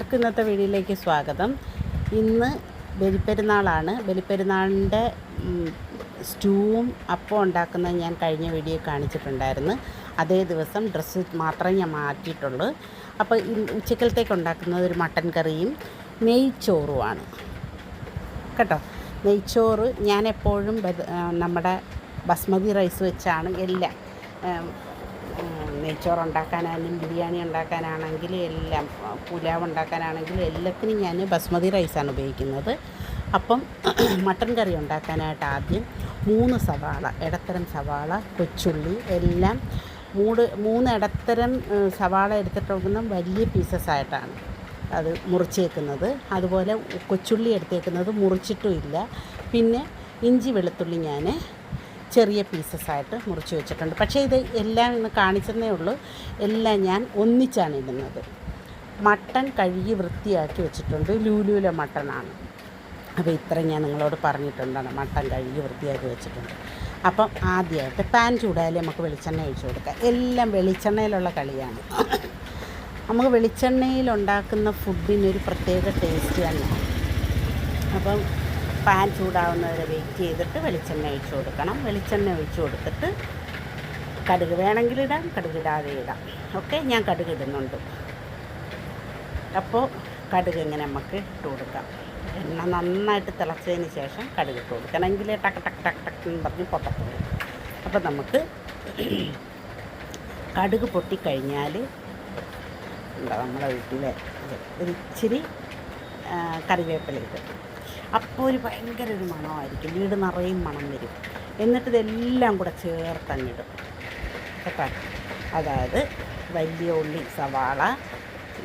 എല്ലാവർക്കും ഇന്നത്തെ വീഡിയോയിലേക്ക് സ്വാഗതം. ഇന്ന് ബലിപ്പെരുന്നാളാണ് ബലിപ്പെരുന്നാളിന്റെ സ്റ്റൂവും അപ്പം ഉണ്ടാക്കുന്നത് ഞാൻ കഴിഞ്ഞ വീഡിയോ കാണിച്ചിട്ടുണ്ടായിരുന്നു. അതേ ദിവസം ഡ്രസ്സ് മാത്രമേ ഞാൻ മാറ്റിയിട്ടുള്ളൂ. അപ്പോൾ ഉച്ചക്കലത്തേക്ക് ഉണ്ടാക്കുന്നത് ഒരു മട്ടൻ കറിയും നെയ്ച്ചോറുമാണ്. കേട്ടോ? നെയ്ച്ചോറ് ആ, നമ്മുടെ ബസ്മതി റൈസ് വെച്ചാണ് എല്ലാം ഉം, ഉം, നെയ്ച്ചോറ് ഉണ്ടാക്കാനായാലും ബിരിയാണി ഉണ്ടാക്കാനാണെങ്കിലും എല്ലാം പുലാവ് ഉണ്ടാക്കാനാണെങ്കിലും എല്ലാത്തിനും ഞാൻ ബസ്മതി റൈസാണ് ഉപയോഗിക്കുന്നത്. അപ്പം മട്ടൺ കറി ഉണ്ടാക്കാനായിട്ട് ആദ്യം മൂന്ന് സവാള ഇടത്തരം സവാള കൊച്ചുള്ളി എല്ലാം മൂട് മൂന്ന് ഇടത്തരം സവാള എടുത്തിട്ടുള്ള വലിയ പീസസ് ആയിട്ടാണ് അത് മുറിച്ചേക്കുന്നത്. അതുപോലെ കൊച്ചുള്ളി എടുത്തേക്കുന്നത് മുറിച്ചിട്ടും ഇല്ല. പിന്നെ ഇഞ്ചി വെളുത്തുള്ളി ഞാൻ ചെറിയ പീസസ് ആയിട്ട് മുറിച്ച് വെച്ചിട്ടുണ്ട്. പക്ഷേ ഇത് എല്ലാം ഇന്ന് കാണിച്ചതേ ഉള്ളൂ. എല്ലാം ഞാൻ ഒന്നിച്ചാണ് ഇടുന്നത്. മട്ടൺ കഴുകി വൃത്തിയാക്കി വെച്ചിട്ടുണ്ട്. ലൂലൂല മട്ടണാണ് അപ്പോൾ ഇത്ര ഞാൻ നിങ്ങളോട് പറഞ്ഞിട്ടുണ്ടാണ്. മട്ടൺ കഴുകി വൃത്തിയാക്കി വെച്ചിട്ടുണ്ട്. അപ്പം ആദ്യമായിട്ട് പാൻ ചൂടായാലേ നമുക്ക് വെളിച്ചെണ്ണ ഒഴിച്ചു കൊടുക്കാം. എല്ലാം വെളിച്ചെണ്ണയിലുള്ള കളിയാണ്. നമുക്ക് വെളിച്ചെണ്ണയിൽ ഉണ്ടാക്കുന്ന ഫുഡിനൊരു പ്രത്യേക ടേസ്റ്റ് തന്നെയാണ് അപ്പം പാൻ ചൂടാവുന്നവരെ വെയിറ്റ് ചെയ്തിട്ട് വെളിച്ചെണ്ണ ഒഴിച്ചു കൊടുക്കണം. വെളിച്ചെണ്ണ ഒഴിച്ചു കൊടുത്തിട്ട് കടുക് വേണമെങ്കിൽ ഇടാം കടുക് ഇടാതെ ഇടാം. ഓക്കെ ഞാൻ കടുക് ഇടുന്നുണ്ട്. അപ്പോൾ കടുക് ഇങ്ങനെ നമുക്ക് ഇട്ട് കൊടുക്കാം. എണ്ണ നന്നായിട്ട് തിളച്ചതിന് ശേഷം കടുക് ഇട്ട് കൊടുക്കണം. എങ്കിൽ ടക്ക് ടക്ക് ടക്ക് ടക്ക് എന്ന് പറഞ്ഞ് പൊട്ടത്തുള്ളൂ. അപ്പോൾ നമുക്ക് കടുക് പൊട്ടിക്കഴിഞ്ഞാൽ നമ്മുടെ വീട്ടിലെ ഒരു ഇച്ചിരി കറിവേപ്പില ഇട്ട് അപ്പോൾ ഒരു ഭയങ്കര ഒരു മണമായിരിക്കും. വീട് നിറയും മണം വരും. എന്നിട്ട് ഇതെല്ലാം കൂടെ ചേർത്തങ്ങിടും കേട്ടോ? അതായത് വലിയ ഉള്ളി സവാള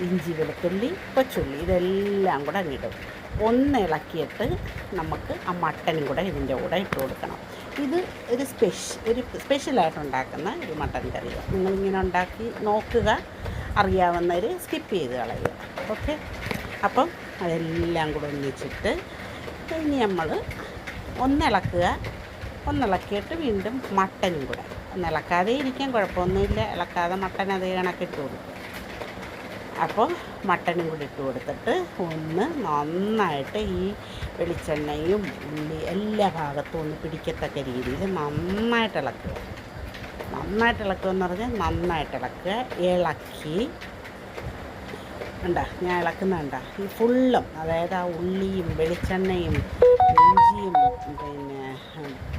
ഇഞ്ചി വെളുത്തുള്ളി കൊച്ചുള്ളി ഇതെല്ലാം കൂടെ അങ്ങിടും ഒന്ന് ഇളക്കിയിട്ട് നമുക്ക് ആ മട്ടനും കൂടെ ഇതിന്റെ കൂടെ ഇട്ട് കൊടുക്കണം. ഇത് ഒരു സ്പെഷ് ഒരു സ്പെഷ്യലായിട്ട് ഉണ്ടാക്കുന്ന ഒരു മട്ടൻ കറിയാണ് നിങ്ങളിങ്ങനെ ഉണ്ടാക്കി നോക്കുക. അറിയാവുന്നവർ സ്കിപ്പ് ചെയ്ത് കളയുക. ഓക്കെ? അപ്പം അതെല്ലാം കൂടെ ഒന്നിച്ചിട്ട് ഇനി നമ്മൾ ഒന്നിളക്കുക. ഒന്നിളക്കിയിട്ട് വീണ്ടും മട്ടനും കൂടെ. ഒന്നിളക്കാതെ ഇരിക്കാൻ കുഴപ്പമൊന്നുമില്ല. ഇളക്കാതെ മട്ടൻ അതേ കണക്കിട്ട് കൊടുക്കും. അപ്പോൾ മട്ടനും കൂടി ഇട്ട് കൊടുത്തിട്ട് ഒന്ന് നന്നായിട്ട് ഈ വെളിച്ചെണ്ണയും ഉള്ളി എല്ലാ ഭാഗത്തും ഒന്ന് പിടിക്കത്തക്ക രീതിയിൽ നന്നായിട്ട് ഇളക്കുക. നന്നായിട്ട് ഇളക്കുക എന്ന് പറഞ്ഞാൽ നന്നായിട്ട് ഇളക്കുക. ഇളക്കി ഉണ്ട ഞാൻ ഇളക്കുന്നുണ്ട ഈ ഫുള്ളും അതായത് ആ ഉള്ളിയും വെളിച്ചെണ്ണയും ഇഞ്ചിയും പിന്നെ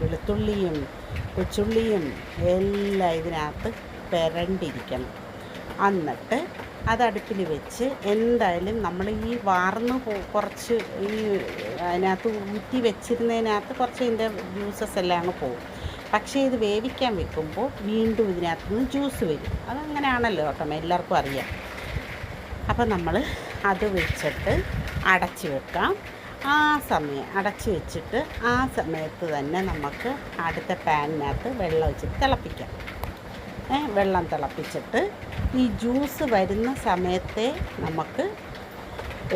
വെളുത്തുള്ളിയും കൊച്ചുള്ളിയും എല്ലാം ഇതിനകത്ത് പെരണ്ടിരിക്കണം. എന്നിട്ട് അത് അടുപ്പിൽ വെച്ച് എന്തായാലും നമ്മൾ ഈ വാർന്ന് കുറച്ച് ഈ അതിനകത്ത് ഊറ്റി വെച്ചിരുന്നതിനകത്ത് കുറച്ച് ഇതിന്റെ ജ്യൂസസ് എല്ലാം അങ്ങ് പോകും. പക്ഷേ ഇത് വേവിക്കാൻ വെക്കുമ്പോൾ വീണ്ടും ഇതിനകത്ത് നിന്ന് ജ്യൂസ് വരും. അതങ്ങനെയാണല്ലോ കേട്ടോ എല്ലാവർക്കും അറിയാം. അപ്പം നമ്മൾ അത് വെച്ചിട്ട് അടച്ച് വെക്കാം. ആ സമയം അടച്ച് വെച്ചിട്ട് ആ സമയത്ത് തന്നെ നമുക്ക് അടുത്ത പാനിനകത്ത് വെള്ളം വെച്ചിട്ട് തിളപ്പിക്കാം. വെള്ളം തിളപ്പിച്ചിട്ട് ഈ ജ്യൂസ് വരുന്ന സമയത്തെ നമുക്ക്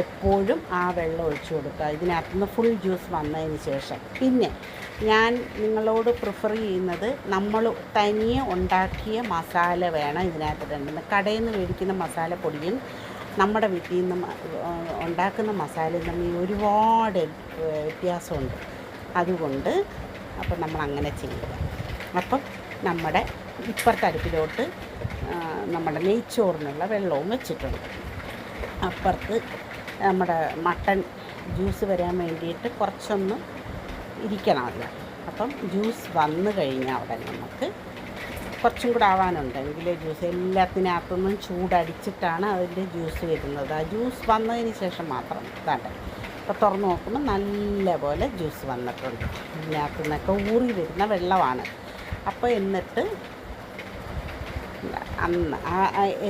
എപ്പോഴും ആ വെള്ളം ഒഴിച്ചു കൊടുക്കുക. ഇതിനകത്ത് നിന്ന് ഫുൾ ജ്യൂസ് വന്നതിന് ശേഷം. പിന്നെ ഞാൻ നിങ്ങളോട് പ്രിഫർ ചെയ്യുന്നത് നമ്മൾ തനിയെ ഉണ്ടാക്കിയ മസാല വേണം ഇതിനകത്ത് ഇടേണ്ടത് കടയിൽ നിന്ന് മേടിക്കുന്ന മസാല പൊടിയും നമ്മുടെ വീട്ടിൽ നിന്ന് ഉണ്ടാക്കുന്ന മസാലയും തമ്മിൽ ഒരുപാട് വ്യത്യാസമുണ്ട്. അതുകൊണ്ട് അപ്പം നമ്മൾ അങ്ങനെ ചെയ്യുക. അപ്പം നമ്മുടെ ഇപ്പുറത്തെ അടുപ്പിലോട്ട് നമ്മുടെ നെയ്ച്ചോറിനുള്ള വെള്ളവും വെച്ചിട്ടുണ്ട്. അപ്പുറത്ത് നമ്മുടെ മട്ടൺ ജ്യൂസ് വരാൻ വേണ്ടിയിട്ട് കുറച്ചൊന്ന് ഇരിക്കണമല്ലോ അപ്പം ജ്യൂസ് വന്നു കഴിഞ്ഞാൽ അവിടെ നമുക്ക് കുറച്ചും കൂടെ ആവാനുണ്ട്. എങ്കിലേ ജ്യൂസ് എല്ലാത്തിനകത്തുനിന്നും ചൂടടിച്ചിട്ടാണ് അതിന്റെ ജ്യൂസ് വരുന്നത്. ആ ജ്യൂസ് വന്നതിന് ശേഷം മാത്രം ഇതാണ്ട്. അപ്പോൾ തുറന്ന് നോക്കുമ്പോൾ നല്ലപോലെ ജ്യൂസ് വന്നിട്ടുണ്ട്. ഇതിനകത്തു നിന്നൊക്കെ ഊറി വരുന്ന വെള്ളമാണ്. അപ്പോൾ എന്നിട്ട് അന്ന്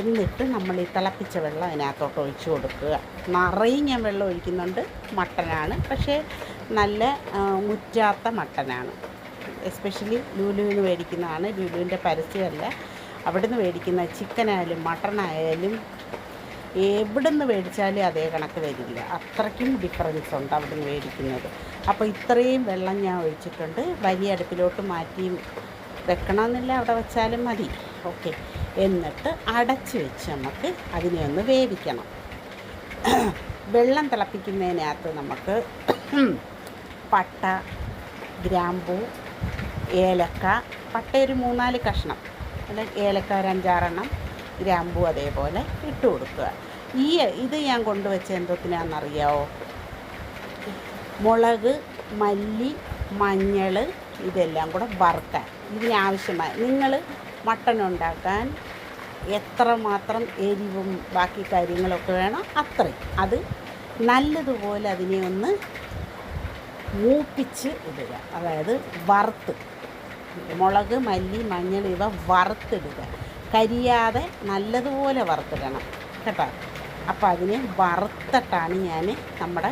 എന്നിട്ട് നമ്മൾ ഈ തിളപ്പിച്ച വെള്ളം അതിനകത്തോട്ട് ഒഴിച്ചു കൊടുക്കുക. നിറയും ഞാൻ വെള്ളം ഒഴിക്കുന്നുണ്ട്. മട്ടനാണ്. പക്ഷേ നല്ല മുറ്റാത്ത മട്ടനാണ്. എസ്പെഷ്യലി ലുലുവിന് മേടിക്കുന്നതാണ്. ലുലുവിന്റെ പരസ്യമല്ല. അവിടെ നിന്ന് മേടിക്കുന്ന ചിക്കനായാലും മട്ടണായാലും എവിടെ നിന്ന് മേടിച്ചാലും അതേ കണക്ക് വരില്ല. അത്രയ്ക്കും ഡിഫറൻസ് ഉണ്ട് അവിടെ നിന്ന് മേടിക്കുന്നത്. അപ്പോൾ ഇത്രയും വെള്ളം ഞാൻ ഒഴിച്ചിട്ടുണ്ട്. വലിയ അടുപ്പിലോട്ട് മാറ്റി വെക്കണമെന്നില്ല. അവിടെ വെച്ചാലും മതി. ഓക്കെ. എന്നിട്ട് അടച്ച് വെച്ച് നമുക്ക് അതിനെ ഒന്ന് വേവിക്കണം. വെള്ളം തിളപ്പിക്കുന്നതിനകത്ത് നമുക്ക് പട്ട ഗ്രാമ്പൂ ഏലക്ക പട്ട ഒരു മൂന്നാൽ കഷ്ണം. അല്ല ഏലക്ക ഒരു അഞ്ചാറെണ്ണം ഗ്രാമ്പു അതേപോലെ ഇട്ട് കൊടുക്കുക. ഈ ഇത് ഞാൻ കൊണ്ടുവച്ച എന്തോത്തിനാണെന്നറിയാവോ? മുളക് മല്ലി മഞ്ഞൾ ഇതെല്ലാം കൂടെ വറുക്കാൻ. ഇതിനാവശ്യമായ നിങ്ങൾ മട്ടൺ ഉണ്ടാക്കാൻ എത്രമാത്രം എരിവും ബാക്കി കാര്യങ്ങളൊക്കെ വേണം അത്രയും. അത് നല്ലതുപോലെ അതിനെ ഒന്ന് മൂപ്പിച്ച് ഇടുക. അതായത് വറുത്ത്. മുളക് മല്ലി മഞ്ഞൾ ഇവ വറുത്തിടുക. കരിയാതെ നല്ലതുപോലെ വറുത്തിടണം കേട്ടോ. അപ്പോൾ അതിനെ വറുത്തിട്ടാണ് ഞാൻ നമ്മുടെ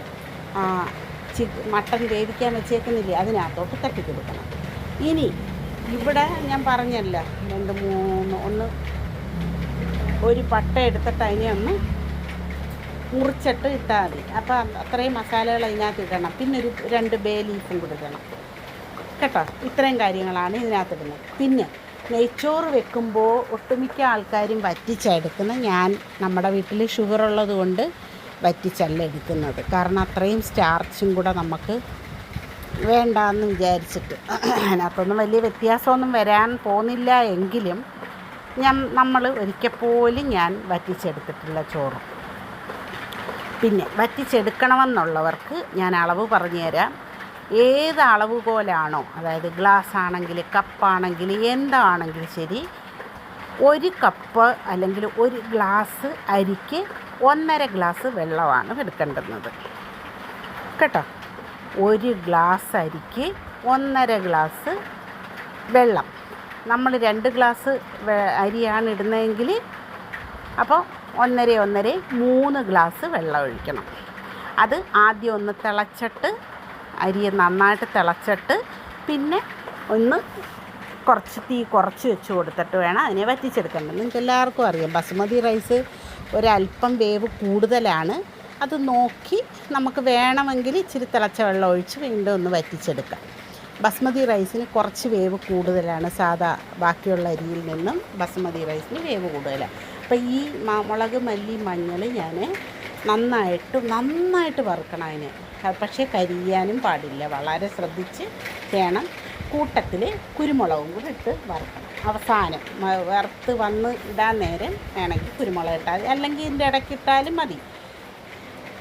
ചി മട്ടൻ വേവിക്കാൻ വെച്ചേക്കുന്നില്ലേ അതിനകത്തോട്ട് തട്ടിക്കൊടുക്കണം. ഇനി ഇവിടെ ഞാൻ പറഞ്ഞല്ല രണ്ട് മൂന്ന് ഒന്ന് ഒരു പട്ട എടുത്തിട്ട് അതിനെ ഒന്ന് മുറിച്ചിട്ട് ഇട്ടാൽ മതി. അപ്പോൾ അത്രയും മസാലകൾ അതിനകത്ത് ഇടണം. പിന്നെ ഒരു രണ്ട് ബേ ലീഫും കൂടി ഇടണം. കേട്ടോ ഇത്രയും കാര്യങ്ങളാണ് ഇതിനകത്ത് ഇടുന്നത് പിന്നെ നെയ്ച്ചോറ് വെക്കുമ്പോൾ ഒട്ടുമിക്ക ആൾക്കാരും വറ്റിച്ചെടുക്കുന്ന ഞാൻ നമ്മുടെ വീട്ടിൽ ഷുഗർ ഉള്ളത് കൊണ്ട് വറ്റിച്ചല്ല എടുക്കുന്നത്. കാരണം അത്രയും സ്റ്റാർച്ചും കൂടെ നമുക്ക് വേണ്ടാന്ന് വിചാരിച്ചിട്ട്. അതിനകത്തൊന്നും വലിയ വ്യത്യാസമൊന്നും വരാൻ പോകുന്നില്ല എങ്കിലും ഞാൻ നമ്മൾ ഒരിക്കൽ പോലും ഞാൻ വറ്റിച്ചെടുത്തിട്ടില്ല ചോറ്. പിന്നെ വറ്റിച്ചെടുക്കണമെന്നുള്ളവർക്ക് ഞാൻ അളവ് പറഞ്ഞു തരാം ഏത് അളവ് പോലാണോ അതായത് ഗ്ലാസ് ആണെങ്കിൽ കപ്പാണെങ്കിൽ എന്താണെങ്കിൽ ശരി ഒരു കപ്പ് അല്ലെങ്കിൽ ഒരു ഗ്ലാസ് അരിക്ക് ഒന്നര ഗ്ലാസ് വെള്ളമാണ് എടുക്കേണ്ടുന്നത്. കേട്ടോ? ഒരു ഗ്ലാസ് അരിക്ക് ഒന്നര ഗ്ലാസ് വെള്ളം. നമ്മൾ രണ്ട് ഗ്ലാസ് അരിയാണ് ഇടുന്നതെങ്കിൽ അപ്പോൾ ഒന്നര ഒന്നര മൂന്ന് ഗ്ലാസ് വെള്ളം ഒഴിക്കണം. അത് ആദ്യം ഒന്ന് തിളച്ചിട്ട് അരി നന്നായിട്ട് തിളച്ചിട്ട് പിന്നെ ഒന്ന് കുറച്ച് തീ കുറച്ച് വെച്ച് കൊടുത്തിട്ട് വേണം അതിനെ വറ്റിച്ചെടുക്കേണ്ടത്. നിങ്ങൾക്ക് എല്ലാവർക്കും അറിയാം ബസുമതി റൈസ് ഒരല്പം വേവ് കൂടുതലാണ്. അത് നോക്കി നമുക്ക് വേണമെങ്കിൽ ഇച്ചിരി തിളച്ച വെള്ളം ഒഴിച്ച് വീണ്ടും ഒന്ന് വറ്റിച്ചെടുക്കാം. ബസ്മതി റൈസിന് കുറച്ച് വേവ് കൂടുതലാണ് സാധാ ബാക്കിയുള്ള അരിയിൽ നിന്നും ബസ്മതി റൈസിന് വേവ് കൂടുതലാണ്. അപ്പോൾ ഈ മുളക് മല്ലി മഞ്ഞൾ ഞാൻ നന്നായിട്ട് നന്നായിട്ട് വറുക്കണം അതിന്. അത് പക്ഷേ കരിയാനും പാടില്ല. വളരെ ശ്രദ്ധിച്ച് വേണം കൂട്ടത്തിൽ കുരുമുളകും കൂടി ഇട്ട് വറുക്കണം. അവസാനം വറുത്ത് വന്ന് ഇടാൻ നേരം വേണമെങ്കിൽ കുരുമുളക് ഇട്ടാൽ അല്ലെങ്കിൽ ഇതിന്റെ ഇടയ്ക്ക് ഇട്ടാലും മതി.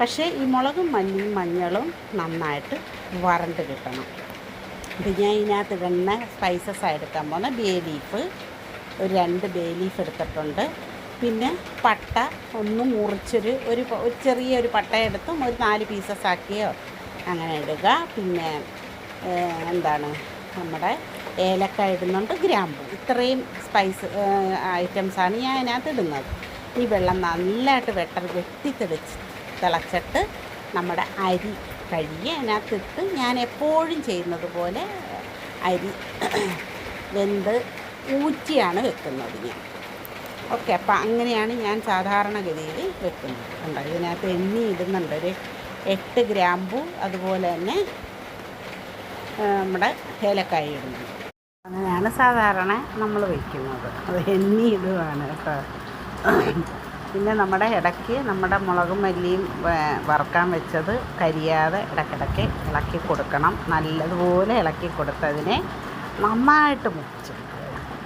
പക്ഷേ ഈ മുളകും മല്ലിയും മഞ്ഞളും നന്നായിട്ട് വരണ്ട് കിട്ടണം. അപ്പം ഞാൻ ഇതിനകത്ത് ഇടുന്ന സ്പൈസസ് എടുക്കാൻ പോകുന്ന ബേ ലീഫ് ഒരു രണ്ട് ബേ ലീഫ് എടുത്തിട്ടുണ്ട്. പിന്നെ പട്ട ഒന്ന് മുറിച്ചൊരു ഒരു ഒരു പട്ട എടുത്തും ഒരു നാല് പീസസ് ആക്കിയോ? അങ്ങനെ ഇടുക. പിന്നെ എന്താണ്? നമ്മുടെ ഏലക്ക ഇടുന്നുണ്ട് ഗ്രാമ്പു. ഇത്രയും സ്പൈസ് ഐറ്റംസാണ് ഞാൻ അതിനകത്ത് ഇടുന്നത്. ഈ വെള്ളം നല്ലതായിട്ട് വെട്ടർ വെട്ടി തെളിച്ച് തിളച്ചിട്ട് നമ്മുടെ അരി കഴുകി അതിനകത്തിട്ട് ഞാൻ എപ്പോഴും ചെയ്യുന്നത് പോലെ അരി വെന്ത് ഊറ്റിയാണ് വെക്കുന്നത് ഞാൻ. ഓക്കെ അപ്പം അങ്ങനെയാണ് ഞാൻ സാധാരണഗതിയിൽ വെക്കുന്നത് കണ്ടോ? ഇതിനകത്ത് എണ്ണി ഇടുന്നുണ്ട്. ഒരു എട്ട് ഗ്രാമ്പു അതുപോലെ തന്നെ നമ്മുടെ ഏലക്കായ ഇടുന്നുണ്ട്. അങ്ങനെയാണ് സാധാരണ നമ്മൾ വയ്ക്കുന്നത് അത് എണ്ണി ഇടുകയാണ് കേട്ടോ. പിന്നെ നമ്മുടെ ഇടയ്ക്ക് നമ്മുടെ മുളകും മല്ലിയും വറുക്കാൻ വെച്ചത് കരിയാതെ ഇടയ്ക്കിടയ്ക്ക് ഇളക്കി കൊടുക്കണം. നല്ലതുപോലെ ഇളക്കി കൊടുത്തതിനെ നന്നായിട്ട് മൂപ്പിച്ചെടുക്കുക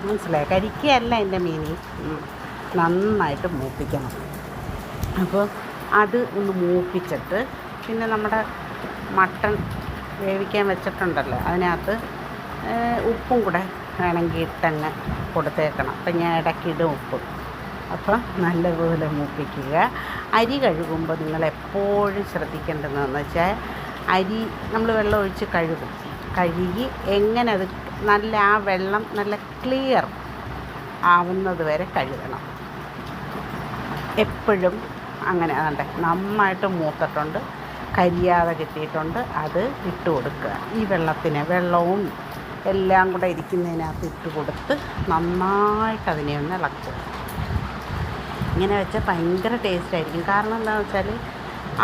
മനസ്സിലായോ കരിക്കയല്ല എന്റെ മീനി. നന്നായിട്ട് മൂപ്പിക്കണം. അപ്പോൾ അത് ഒന്ന് മൂപ്പിച്ചിട്ട് പിന്നെ നമ്മുടെ മട്ടൺ വേവിക്കാൻ വെച്ചിട്ടുണ്ടല്ലോ അതിനകത്ത് ഉപ്പും കൂടെ വേണമെങ്കിൽ ഇട്ടങ്ങ് കൊടുത്തേക്കണം. അപ്പം ഞാൻ ഇടയ്ക്കിടും ഉപ്പ്. അപ്പം നല്ലപോലെ മൂപ്പിക്കുക. അരി കഴുകുമ്പോൾ നിങ്ങൾ എപ്പോഴും ശ്രദ്ധിക്കേണ്ടതെന്ന് വെച്ചാൽ അരി നമ്മൾ വെള്ളം ഒഴിച്ച് കഴുകും. കഴുകി എങ്ങനെ അത് നല്ല ആ വെള്ളം നല്ല ക്ലിയർ ആവുന്നത് വരെ കഴുകണം. എപ്പോഴും അങ്ങനെ അതുണ്ട് നന്നായിട്ട് മൂത്തിട്ടുണ്ട്. കരിയാതെ കിട്ടിയിട്ടുണ്ട്. അത് ഇട്ട് കൊടുക്കുക. ഈ വെള്ളത്തിന് വെള്ളവും എല്ലാം കൂടെ ഇരിക്കുന്നതിനകത്ത് ഇട്ട് കൊടുത്ത് നന്നായിട്ട് അതിനെ ഒന്ന് ഇളക്കുക. ഇങ്ങനെ വെച്ചാൽ ഭയങ്കര ടേസ്റ്റ് ആയിരിക്കും. കാരണം എന്താണെന്ന് വെച്ചാൽ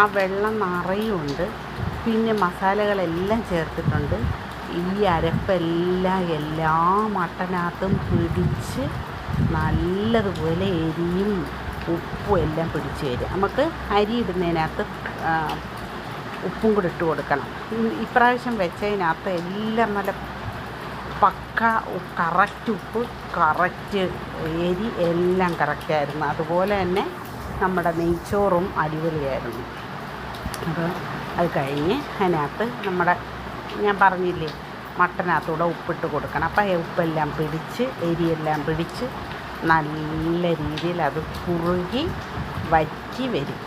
ആ വെള്ളം നിറയുണ്ട്. പിന്നെ മസാലകളെല്ലാം ചേർത്തിട്ടുണ്ട്. ഈ അരപ്പെല്ലാം എല്ലാ മട്ടനകത്തും പിടിച്ച് നല്ലതുപോലെ എരിയും ഉപ്പും എല്ലാം പിടിച്ച് വരും നമുക്ക് അരി ഇടുന്നതിനകത്ത് ഉപ്പും കൂടി ഇട്ട് കൊടുക്കണം. ഇപ്രാവശ്യം വെച്ചതിനകത്ത് എല്ലാം നല്ല പക്ക കറക്റ്റ് ഉപ്പ് കറക്റ്റ് എരി എല്ലാം കറക്റ്റായിരുന്നു അതുപോലെ തന്നെ നമ്മുടെ നെയ്ച്ചോറും അടിപൊളിയായിരുന്നു. അപ്പോൾ അത് കഴിഞ്ഞ് അതിനകത്ത് നമ്മുടെ ഞാൻ പറഞ്ഞില്ലേ മട്ടനകത്തൂടെ ഉപ്പിട്ട് കൊടുക്കണം. അപ്പം ഉപ്പെല്ലാം പിടിച്ച് എരിയെല്ലാം പിടിച്ച് നല്ല രീതിയിൽ അത് കുറുകി വറ്റി വരും.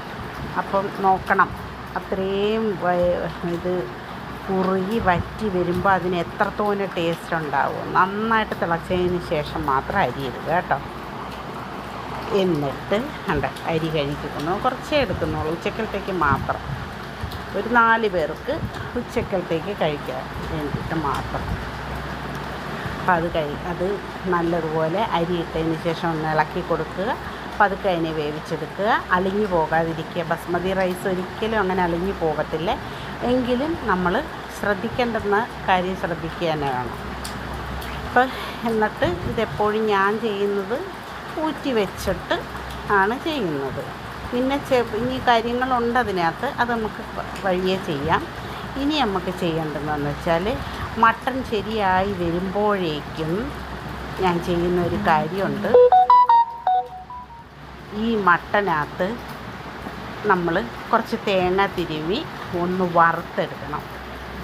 അപ്പം നോക്കണം അത്രയും ഇത് കുറുകി വറ്റി വരുമ്പോൾ അതിന് എത്രത്തോനെ ടേസ്റ്റ് ഉണ്ടാവും? നന്നായിട്ട് തിളച്ചതിന് ശേഷം മാത്രം അരി ഇടുക കേട്ടോ. എന്നിട്ട് ഉണ്ട് അരി കഴിക്കുന്നു കുറച്ചേ എടുക്കുന്നുള്ളൂ. ഉച്ചക്കലത്തേക്ക് മാത്രം. ഒരു നാല് പേർക്ക് ഉച്ചക്കലത്തേക്ക് കഴിക്കാൻ വേണ്ടിയിട്ട് മാത്രം. അപ്പം അത് കഴി അത് നല്ലതുപോലെ അരി ഇട്ടതിന് ശേഷം ഒന്ന് ഇളക്കി കൊടുക്കുക. പതുക്കെ അതിനെ വേവിച്ചെടുക്കുക. അളിഞ്ഞു പോകാതിരിക്കുക. ബസ്മതി റൈസ് ഒരിക്കലും അങ്ങനെ അളിഞ്ഞു പോകത്തില്ല. എങ്കിലും നമ്മൾ ശ്രദ്ധിക്കേണ്ടുന്ന കാര്യം ശ്രദ്ധിക്കുക തന്നെ വേണം അപ്പം എന്നിട്ട് ഇതെപ്പോഴും ഞാൻ ചെയ്യുന്നത് ഊറ്റി വെച്ചിട്ട് ആണ് ചെയ്യുന്നത്. പിന്നെ ഇനി കാര്യങ്ങളുണ്ട് അതിനകത്ത് അത് നമുക്ക് വഴിയേ ചെയ്യാം. ഇനി നമുക്ക് ചെയ്യേണ്ടതെന്ന് വെച്ചാൽ മട്ടൺ ശരിയായി വരുമ്പോഴേക്കും ഞാൻ ചെയ്യുന്ന ഒരു കാര്യമുണ്ട്. ഈ മട്ടനകത്ത് നമ്മൾ കുറച്ച് തേങ്ങ തിരുവി ഒന്ന് വറുത്തെടുക്കണം.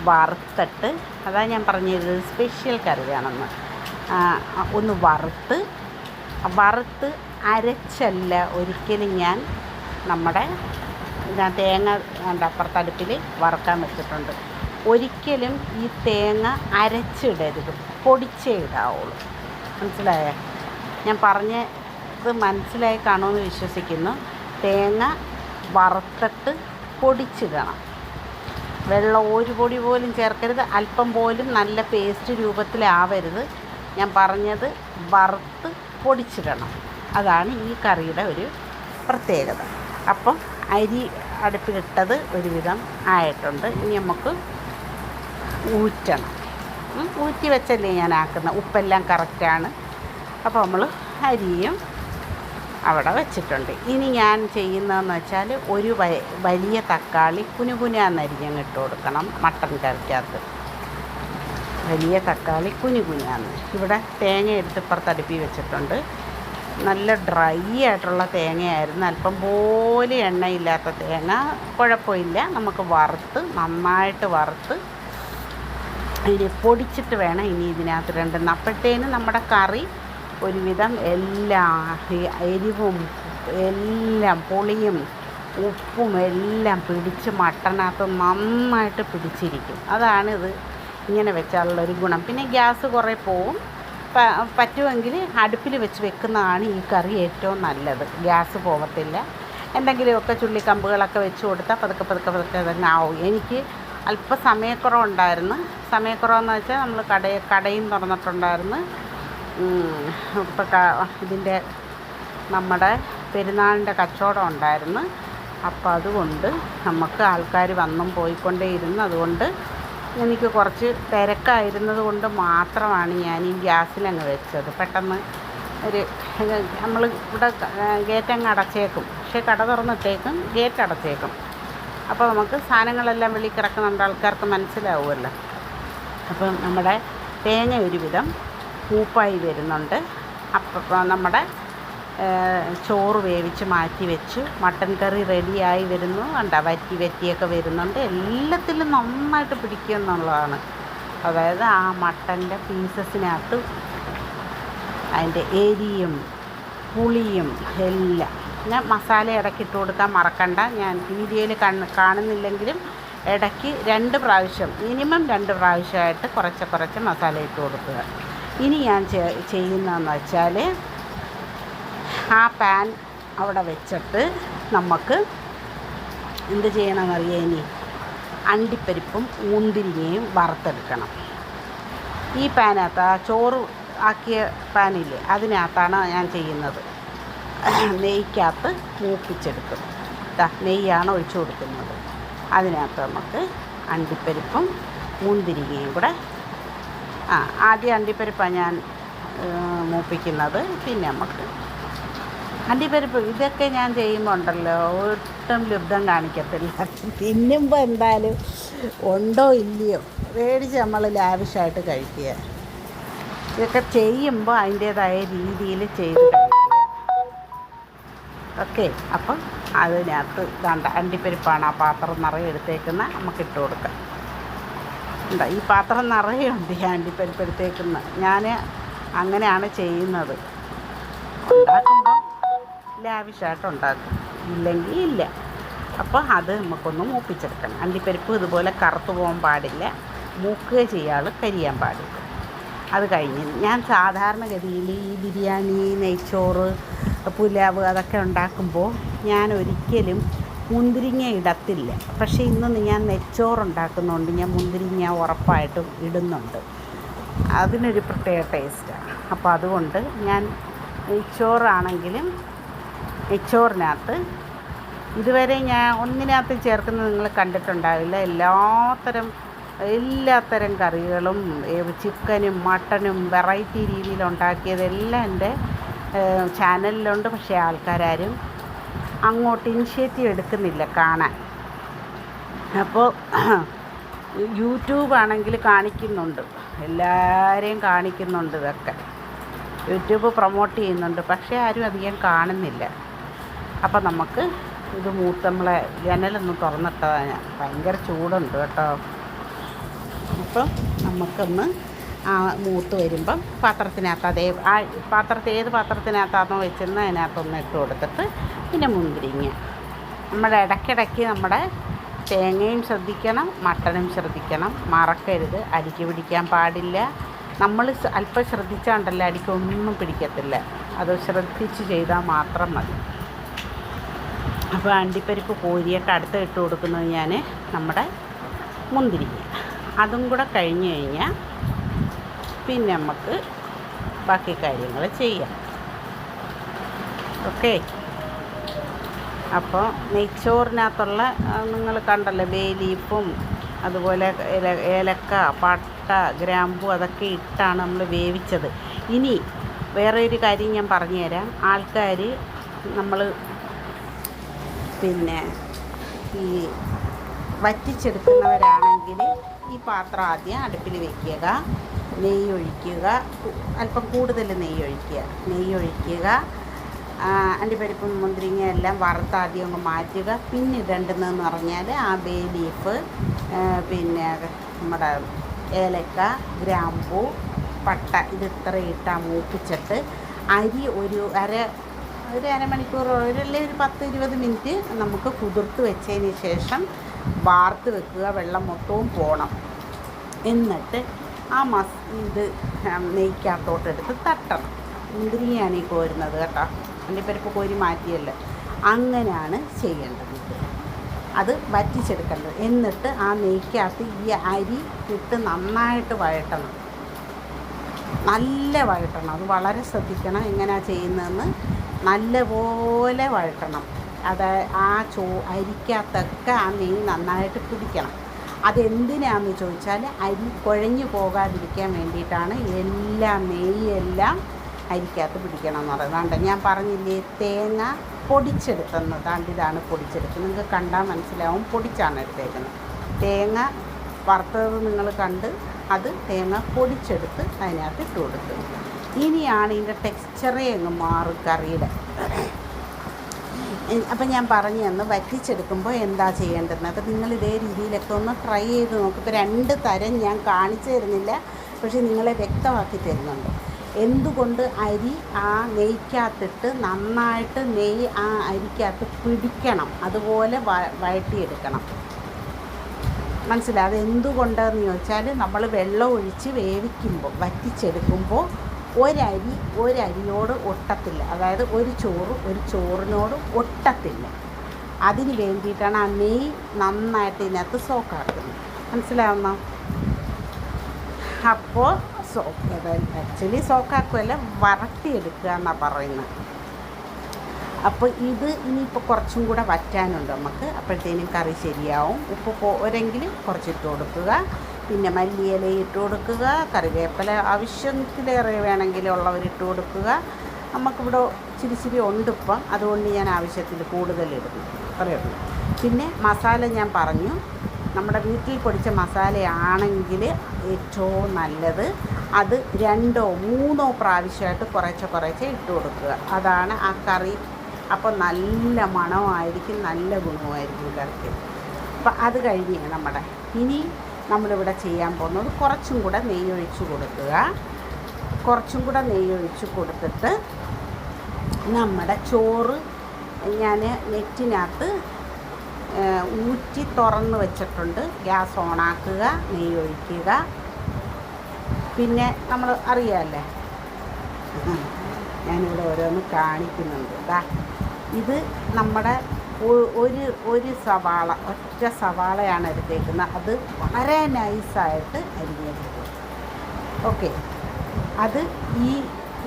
വറുത്തിട്ട് അതാണ് ഞാൻ പറഞ്ഞത് സ്പെഷ്യൽ കറിയാണെന്ന്. ഒന്ന് വറുത്ത് വറുത്ത് അരച്ചല്ല ഒരിക്കലും ഞാൻ നമ്മുടെ ഞാൻ തേങ്ങ അപ്പുറത്ത് അടുപ്പിൽ വറുക്കാൻ വെച്ചിട്ടുണ്ട്. ഒരിക്കലും ഈ തേങ്ങ അരച്ചിടരുത്. പൊടിച്ചേ ഇടാവുള്ളൂ. മനസ്സിലായേ? ഞാൻ പറഞ്ഞത് മനസ്സിലായി കാണുമെന്ന് വിശ്വസിക്കുന്നു. തേങ്ങ വറുത്തിട്ട് പൊടിച്ചിടണം. വെള്ളം ഒരു പൊടി പോലും ചേർക്കരുത്. അല്പം പോലും നല്ല പേസ്റ്റ് രൂപത്തിലാവരുത്. ഞാൻ പറഞ്ഞത് വറുത്ത് പൊടിച്ചിടണം. അതാണ് ഈ കറിയുടെ ഒരു പ്രത്യേകത. അപ്പം അരി അടുപ്പിലിട്ടത് ഒരുവിധം ആയിട്ടുണ്ട്. ഇനി നമുക്ക് ഊറ്റണം. ഊറ്റി വെച്ചല്ലേ ഞാൻ ആക്കുന്നത് ഉപ്പെല്ലാം കറക്റ്റാണ് അപ്പോൾ നമ്മൾ അരിയും അവിടെ വെച്ചിട്ടുണ്ട്. ഇനി ഞാൻ ചെയ്യുന്നതെന്ന് വെച്ചാൽ ഒരു വലിയ തക്കാളി കുനുകുനാന്നരിഞ്ഞങ്ങ് ഇട്ട് കൊടുക്കണം മട്ടൻ കറിക്കകത്ത്. വലിയ തക്കാളി കുനുകുനാന്ന്. ഇവിടെ തേങ്ങ എടുത്ത് ഇപ്പുറത്ത് അടുപ്പി വെച്ചിട്ടുണ്ട്. നല്ല ഡ്രൈ ആയിട്ടുള്ള തേങ്ങയായിരുന്നു. അല്പം പോലെ എണ്ണയില്ലാത്ത തേങ്ങ. കുഴപ്പമില്ല. നമുക്ക് വറുത്ത് നന്നായിട്ട് വറുത്ത് ഇനി പൊടിച്ചിട്ട് വേണം ഇനി ഇതിനകത്ത് രണ്ടെണ്ണം അപ്പോഴത്തേനും നമ്മുടെ കറി ഒരുവിധം എല്ലാ എരിവും എല്ലാം പുളിയും ഉപ്പും എല്ലാം പിടിച്ച് മട്ടനകത്ത് നന്നായിട്ട് പിടിച്ചിരിക്കും. അതാണിത് ഇങ്ങനെ വെച്ചാലുള്ളൊരു ഗുണം. പിന്നെ ഗ്യാസ് കുറേ പോവും. പറ്റുമെങ്കിൽ അടുപ്പിൽ വെച്ച് വെക്കുന്നതാണ് ഈ കറി ഏറ്റവും നല്ലത്. ഗ്യാസ് പോകത്തില്ല എന്തെങ്കിലുമൊക്കെ ചുള്ളിക്കമ്പുകളൊക്കെ വെച്ച് കൊടുത്താൽ പതുക്കെ പതുക്കെ പതുക്കെ അതങ്ങ് ആവും. എനിക്ക് അല്പം സമയക്കുറവുണ്ടായിരുന്നു സമയക്കുറവെന്ന് വെച്ചാൽ നമ്മൾ കട കടയും തുറന്നിട്ടുണ്ടായിരുന്നു. ഇപ്പം ഇതിന്റെ നമ്മുടെ പെരുന്നാളിന്റെ കച്ചവടം ഉണ്ടായിരുന്നു. അപ്പോൾ അതുകൊണ്ട് നമുക്ക് ആൾക്കാർ വന്നും പോയിക്കൊണ്ടേയിരുന്നു. അതുകൊണ്ട് എനിക്ക് കുറച്ച് തിരക്കായിരുന്നത് കൊണ്ട് മാത്രമാണ് ഞാൻ ഈ ഗ്യാസിലങ്ങ് വെച്ചത്. പെട്ടെന്ന് ഒരു നമ്മൾ ഇവിടെ ഗേറ്റ് അങ്ങ് അടച്ചേക്കും. പക്ഷേ കട തുറന്നിട്ടേക്കും ഗേറ്റ് അടച്ചേക്കും. അപ്പോൾ നമുക്ക് സാധനങ്ങളെല്ലാം വെളിയിൽ കിടക്കുന്നുണ്ട്. ആൾക്കാർക്ക് മനസ്സിലാവുമല്ലോ. അപ്പം നമ്മുടെ തേങ്ങ ഒരുവിധം പൂപ്പായി വരുന്നുണ്ട്. അപ്പം നമ്മുടെ ചോറ് വേവിച്ച് മാറ്റി വെച്ചു മട്ടൻ കറി റെഡിയായി വരുന്നു. കണ്ട വറ്റി വറ്റിയൊക്കെ വരുന്നുണ്ട്. എല്ലാത്തിലും നന്നായിട്ട് പിടിക്കുക എന്നുള്ളതാണ്. അതായത് ആ മട്ടന്റെ പീസസിനകത്ത് അതിന്റെ എരിയും പുളിയും എല്ലാം. ഞാൻ മസാല ഇടയ്ക്ക് ഇട്ട് കൊടുക്കാൻ മറക്കണ്ട. ഞാൻ വീഡിയോയിൽ കണ്ണ് കാണുന്നില്ലെങ്കിലും ഇടയ്ക്ക് രണ്ട് പ്രാവശ്യം മിനിമം രണ്ട് പ്രാവശ്യമായിട്ട് കുറച്ച് കുറച്ച് മസാല ഇട്ട് കൊടുക്കുക. ഇനി ഞാൻ ചെയ്യുന്നതെന്ന് വെച്ചാൽ ആ പാൻ അവിടെ വെച്ചിട്ട് നമുക്ക് എന്ത് ചെയ്യണമെന്നറിയാം ഇനി? അണ്ടിപ്പരിപ്പും മുന്തിരിങ്ങയും വറുത്തെടുക്കണം. ഈ പാനകത്ത് ആ ചോറ് ആക്കിയ പാനില്ലേ അതിനകത്താണ് ഞാൻ ചെയ്യുന്നത്. നെയ്ക്കകത്ത് മൂപ്പിച്ചെടുക്കും. ദാ നെയ്യാണ് ഒഴിച്ചു കൊടുക്കുന്നത്. അതിനകത്ത് നമുക്ക് അണ്ടിപ്പരിപ്പും മുന്തിരിങ്ങയും കൂടെ. ആ ആദ്യം അണ്ടിപ്പരിപ്പാണ് ഞാൻ മൂപ്പിക്കുന്നത്. പിന്നെ നമുക്ക് അണ്ടിപ്പരിപ്പ് ഇതൊക്കെ ഞാൻ ചെയ്യുമ്പോൾ ഉണ്ടല്ലോ ഒട്ടും ലുബ്ധം കാണിക്കത്തില്ല. തിന്നുമ്പോൾ എന്തായാലും ഉണ്ടോ ഇല്ലയോ? മേടിച്ച് നമ്മൾ ലാവിഷായിട്ട് കഴിക്കുക. ഇതൊക്കെ ചെയ്യുമ്പോൾ അതിന്റേതായ രീതിയിൽ ചെയ്ത് ഓക്കെ അപ്പം അതിനകത്ത് ദാണ്ട അണ്ടിപ്പരിപ്പാണ് ആ പാത്രം നിറയെ എടുത്തേക്കുന്ന നമുക്ക് ഇട്ട് കൊടുക്കാം. എന്താ ഈ പാത്രം നിറയെ ഉണ്ട് ഈ അണ്ടിപ്പരിപ്പ് എടുത്തേക്കുന്ന. ഞാൻ അങ്ങനെയാണ് ചെയ്യുന്നത്. ഉണ്ടാക്കുമ്പോൾ ലാവിഷായിട്ട് ഉണ്ടാക്കും ഇല്ലെങ്കിൽ ഇല്ല. അപ്പോൾ അത് നമുക്കൊന്ന് മൂപ്പിച്ചെടുക്കണം. അണ്ടിപ്പരിപ്പ് ഇതുപോലെ കറുത്തു പോകാൻ പാടില്ല. മൂക്കുക ചെയ്യാൾ കരിയാൻ പാടില്ല. അത് കഴിഞ്ഞ് ഞാൻ സാധാരണഗതിയിൽ ഈ ബിരിയാണി നെയ്ച്ചോറ് പുലാവ് അതൊക്കെ ഉണ്ടാക്കുമ്പോൾ ഞാൻ ഒരിക്കലും മുന്തിരിങ്ങ ഇടത്തില്ല. പക്ഷേ ഇന്ന് ഞാൻ നെച്ചോറ് ഉണ്ടാക്കുന്നതുകൊണ്ട് ഞാൻ മുന്തിരിങ്ങ ഉറപ്പായിട്ടും ഇടുന്നുണ്ട്. അതിനൊരു പ്രത്യേക ടേസ്റ്റാണ് അപ്പോൾ അതുകൊണ്ട് ഞാൻ നെയ്ച്ചോറാണെങ്കിലും നെയ്ച്ചോറിനകത്ത്. ഇതുവരെ ഞാൻ ഒന്നിനകത്ത് ചേർക്കുന്നത് നിങ്ങൾ കണ്ടിട്ടുണ്ടാവില്ല. എല്ലാത്തരം എല്ലാത്തരം കറികളും ചിക്കനും മട്ടനും വെറൈറ്റി രീതിയിൽ ഉണ്ടാക്കിയതെല്ലാം എന്റെ ചാനലിലുണ്ട്. പക്ഷേ ആൾക്കാരും അങ്ങോട്ട് ഇനിഷ്യേറ്റീവ് എടുക്കുന്നില്ല കാണാൻ. അപ്പോൾ യൂട്യൂബ് ആണെങ്കിൽ കാണിക്കുന്നുണ്ട്. എല്ലാവരെയും കാണിക്കുന്നുണ്ട് ഇതൊക്കെ. യൂട്യൂബ് പ്രൊമോട്ട് ചെയ്യുന്നുണ്ട്. പക്ഷേ ആരും അധികം കാണുന്നില്ല. അപ്പം നമുക്ക് ഇത് മൂത്ത് നമ്മളെ ജനലൊന്ന് തുറന്നിട്ടതാണ് ഞാൻ. ഭയങ്കര ചൂടുണ്ട് കേട്ടോ. അപ്പം നമുക്കൊന്ന് ആ മൂത്ത് വരുമ്പം പാത്രത്തിനകത്ത് അതേ ആ പാത്രത്തിൽ ഏത് പാത്രത്തിനകത്താണോ വെച്ചിരുന്നത് അതിനകത്തൊന്ന് ഇട്ട് കൊടുത്തിട്ട് പിന്നെ മുന്തിരിങ്ങ. നമ്മുടെ ഇടയ്ക്കിടയ്ക്ക് നമ്മുടെ തേങ്ങയും ശ്രദ്ധിക്കണം മട്ടനും ശ്രദ്ധിക്കണം. മറക്കരുത് അരിക്ക് പിടിക്കാൻ പാടില്ല. നമ്മൾ അല്പം ശ്രദ്ധിച്ചാണ്ടല്ലോ അരിക്കൊന്നും പിടിക്കത്തില്ല. അത് ശ്രദ്ധിച്ച് ചെയ്താൽ മാത്രം മതി. അപ്പോൾ അണ്ടിപ്പരിപ്പ് കോരിയൊക്കെ അടുത്ത് ഇട്ട് കൊടുക്കുന്നത് ഞാൻ നമ്മുടെ മുന്തിരി അതും കൂടെ കഴിഞ്ഞ് കഴിഞ്ഞാൽ പിന്നെ നമുക്ക് ബാക്കി കാര്യങ്ങൾ ചെയ്യാം. ഓക്കെ? അപ്പോൾ നെയ്ച്ചോറിനകത്തുള്ള നിങ്ങൾ കണ്ടല്ലോ വേലീപ്പും അതുപോലെ ഏല- ഏലക്ക പട്ട ഗ്രാമ്പു അതൊക്കെ ഇട്ടാണ് നമ്മൾ വേവിച്ചത്. ഇനി വേറെ ഒരു കാര്യം ഞാൻ പറഞ്ഞുതരാം. ആൾക്കാർ നമ്മൾ പിന്നെ ഈ വറ്റിച്ചെടുക്കുന്നവരാണെങ്കിൽ ഈ പാത്രം ആദ്യം അടുപ്പിൽ വെക്കുക നെയ്യ് ഒഴിക്കുക അല്പം കൂടുതൽ നെയ്യ് ഒഴിക്കുക. നെയ്യ് ഒഴിക്കുക അണ്ടിപ്പരിപ്പ് മുന്തിരിങ്ങ എല്ലാം വറുത്ത് ആദ്യം ഒന്ന് മാറ്റുക. പിന്നെ ഇടേണ്ടതെന്ന് പറഞ്ഞാൽ ആ ബേ ലീഫ് പിന്നെ നമ്മുടെ ഏലക്ക ഗ്രാമ്പൂ പട്ട ഇത് ഇത്ര ഇട്ടാൽ മൂപ്പിച്ചിട്ട് അരി ഒരു അര ഒരു അരമണിക്കൂർ അല്ലെങ്കിൽ ഒരു പത്ത് ഇരുപത് മിനിറ്റ് നമുക്ക് കുതിർത്ത് വെച്ചതിന് ശേഷം വാർത്ത് വെക്കുക വെള്ളം മൊത്തവും പോകണം എന്നിട്ട് ആ മസ് ഇത് നെയ്ക്കകത്തോട്ടെടുത്ത് തട്ടണം. മുന്തിരിയാണ് ഈ കോരുന്നത് കേട്ടോ. അണ്ടിപ്പരിപ്പ് കോരി മാറ്റിയല്ലോ. അങ്ങനെയാണ് ചെയ്യേണ്ടത്. അത് വറ്റിച്ചെടുക്കേണ്ടത്. എന്നിട്ട് ആ നെയ്ക്കകത്ത് ഈ അരി ഇട്ട് നന്നായിട്ട് വഴട്ടണം നല്ല വഴട്ടണം അത് വളരെ ശ്രദ്ധിക്കണം എങ്ങനെയാണ് ചെയ്യുന്നതെന്ന്. നല്ലപോലെ വഴട്ടണം അത് ആ ചോ അരിക്കകത്തൊക്കെ ആ നെയ്യ് നന്നായിട്ട് പിടിക്കണം. അതെന്തിനാന്ന് ചോദിച്ചാൽ അരി കുഴഞ്ഞു പോകാതിരിക്കാൻ വേണ്ടിയിട്ടാണ് എല്ലാ നെയ്യെല്ലാം അരിക്കകത്ത് പിടിക്കണം എന്ന് പറയുന്നത് ഞാൻ പറഞ്ഞില്ലേ തേങ്ങ പൊടിച്ചെടുത്തെന്ന് ദാണ്ട് ഇതാണ് പൊടിച്ചെടുത്തത് നിങ്ങൾക്ക് കണ്ടാൽ മനസ്സിലാവും പൊടിച്ചാണ് എടുത്തേക്കുന്നത്. തേങ്ങ വറുത്തത് നിങ്ങൾ കണ്ട് അത് തേങ്ങ പൊടിച്ചെടുത്ത് അതിനകത്ത് ഇട്ട് കൊടുത്തു. ഇനിയാണ് ഇതിന്റെ ടെക്സ്ചറേ അങ്ങ് മാറും കറിയുടെ. അപ്പം ഞാൻ പറഞ്ഞു തന്നു വറ്റിച്ചെടുക്കുമ്പോൾ എന്താ ചെയ്യേണ്ടതെന്ന്. അപ്പം നിങ്ങൾ ഇതേ രീതിയിലൊക്കെ ഒന്ന് ട്രൈ ചെയ്ത് നോക്കും. ഇപ്പോൾ രണ്ട് തരം ഞാൻ കാണിച്ചു തരുന്നില്ല പക്ഷേ നിങ്ങളെ വ്യക്തമാക്കി തരുന്നുണ്ട്. എന്തുകൊണ്ട് അരി ആ നെയ്ക്കകത്തിട്ട് നന്നായിട്ട് നെയ്യ് ആ അരിക്കകത്ത് പിടിക്കണം അതുപോലെ വ അത് എന്തുകൊണ്ടെന്ന് ചോദിച്ചാൽ നമ്മൾ വെള്ളം ഒഴിച്ച് വേവിക്കുമ്പോൾ വറ്റിച്ചെടുക്കുമ്പോൾ ഒരരി ഒരരിയോട് ഒട്ടത്തില്ല. അതായത് ഒരു ചോറ് ഒരു ചോറിനോട് ഒട്ടത്തില്ല. അതിന് വേണ്ടിയിട്ടാണ് ആ നെയ് നന്നായിട്ട് ഇതിനകത്ത് സോക്കാക്കുന്നത് മനസ്സിലാവുന്ന? അപ്പോൾ സോ ആക്ച്വലി സോക്കാക്കുമല്ല വറട്ടിയെടുക്കുക എന്നാണ് പറയുന്നത്. അപ്പോൾ ഇത് ഇനിയിപ്പോൾ കുറച്ചും കൂടെ വറ്റാനുണ്ട് നമുക്ക്. അപ്പോഴത്തേനും കറി ശരിയാവും. ഉപ്പ് പോരെങ്കിൽ കുറച്ചിട്ട് കൊടുക്കുക. പിന്നെ മല്ലിയില ഇട്ട് കൊടുക്കുക. കറിവേപ്പില ആവശ്യത്തിലേറെ വേണമെങ്കിൽ ഉള്ളവരിട്ട് കൊടുക്കുക. നമുക്കിവിടെ ഇച്ചിരി ഇച്ചിരി ഉണ്ട് ഇപ്പം. അതുകൊണ്ട് ഞാൻ ആവശ്യത്തിൽ കൂടുതൽ ഇടുന്നു. അത്രയേ ഉള്ളൂ പിന്നെ മസാല ഞാൻ പറഞ്ഞു. നമ്മുടെ വീട്ടിൽ പൊടിച്ച മസാലയാണെങ്കിൽ ഏറ്റവും നല്ലത് അത് രണ്ടോ മൂന്നോ പ്രാവശ്യമായിട്ട് കുറേശ്ശെ കുറേശ്ശെ ഇട്ട് കൊടുക്കുക. അതാണ് ആ കറി അപ്പോൾ നല്ല മണമായിരിക്കും നല്ല ഗുണമായിരിക്കും കറിക്ക് അപ്പം അത് കഴിഞ്ഞ് നമ്മുടെ. ഇനി നമ്മളിവിടെ ചെയ്യാൻ പോകുന്നത് കുറച്ചും കൂടെ നെയ്യൊഴിച്ച് കൊടുക്കുക. കുറച്ചും കൂടെ നെയ്യൊഴിച്ച് കൊടുത്തിട്ട് നമ്മുടെ ചോറ് ഞാൻ നെറ്റിനകത്ത് ഊറ്റി തുറന്ന് വെച്ചിട്ടുണ്ട്. ഗ്യാസ് ഓണാക്കുക നെയ്യൊഴിക്കുക. പിന്നെ നമ്മൾ അറിയാമല്ലേ ഞാനിവിടെ ഓരോന്ന് കാണിക്കുന്നുണ്ട്. ദാ. ഇത് നമ്മുടെ ഒരു ഒരു സവാള ഒറ്റ സവാളയാണ് എടുത്തേക്കുന്നത്. അത് വളരെ നൈസായിട്ട് അരിഞ്ഞെടുക്കും ഓക്കെ അത് ഈ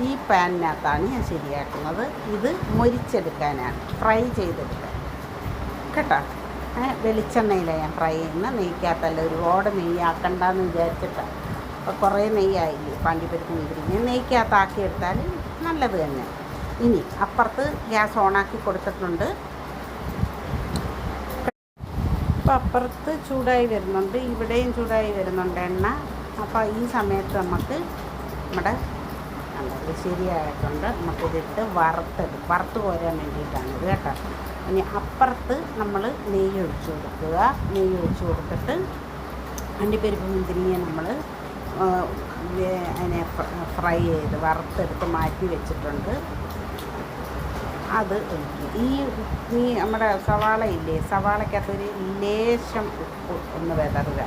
ഈ പാനിനകത്താണ് ഞാൻ ശരിയാക്കുന്നത്. ഇത് മൊരിച്ചെടുക്കാനാണ്. ഫ്രൈ ചെയ്തെടുക്കാൻ കേട്ടോ? വെളിച്ചെണ്ണയിലാണ് ഞാൻ ഫ്രൈ ചെയ്യുന്നത് നെയ്ക്കകത്തല്ല ഒരുപാട് നെയ്യാക്കണ്ടെന്ന് വിചാരിച്ചിട്ടാണ് അപ്പോൾ കുറേ നെയ്യായില്ലേ? പാണ്ടിപ്പരിപ്പ് മുന്തിരിങ്ങ. നെയ്ക്കകത്താക്കി എടുത്താൽ നല്ലത് തന്നെ. ഇനി അപ്പുറത്ത് ഗ്യാസ് ഓണാക്കി കൊടുത്തിട്ടുണ്ട്. അപ്പോൾ അപ്പുറത്ത് ചൂടായി വരുന്നുണ്ട് ഇവിടെയും ചൂടായി വരുന്നുണ്ട് എണ്ണ. അപ്പോൾ ഈ സമയത്ത് നമുക്ക് നമ്മുടെ ഇത് ശരിയായിട്ടുണ്ട്. നമുക്കിതിട്ട് വറുത്തത് വറുത്ത് കോരാൻ വേണ്ടിയിട്ടാണ് ഇത് കേട്ടോ. ഇനി അപ്പുറത്ത് നമ്മൾ നെയ്യ് ഒഴിച്ച് കൊടുക്കുക. നെയ്യ് ഒഴിച്ച് കൊടുത്തിട്ട് അണ്ടിപ്പരിപ്പ് മുന്തിരിയെ നമ്മൾ അതിനെ ഫ്രൈ ചെയ്ത് വറുത്തെടുത്ത് മാറ്റി വെച്ചിട്ടുണ്ട്. അത് ഈ ഈ നമ്മുടെ സവാള ഇല്ലേ സവാളയ്ക്കകത്തൊരു ലേശം ഉപ്പ് ഒന്ന് വിതറുക.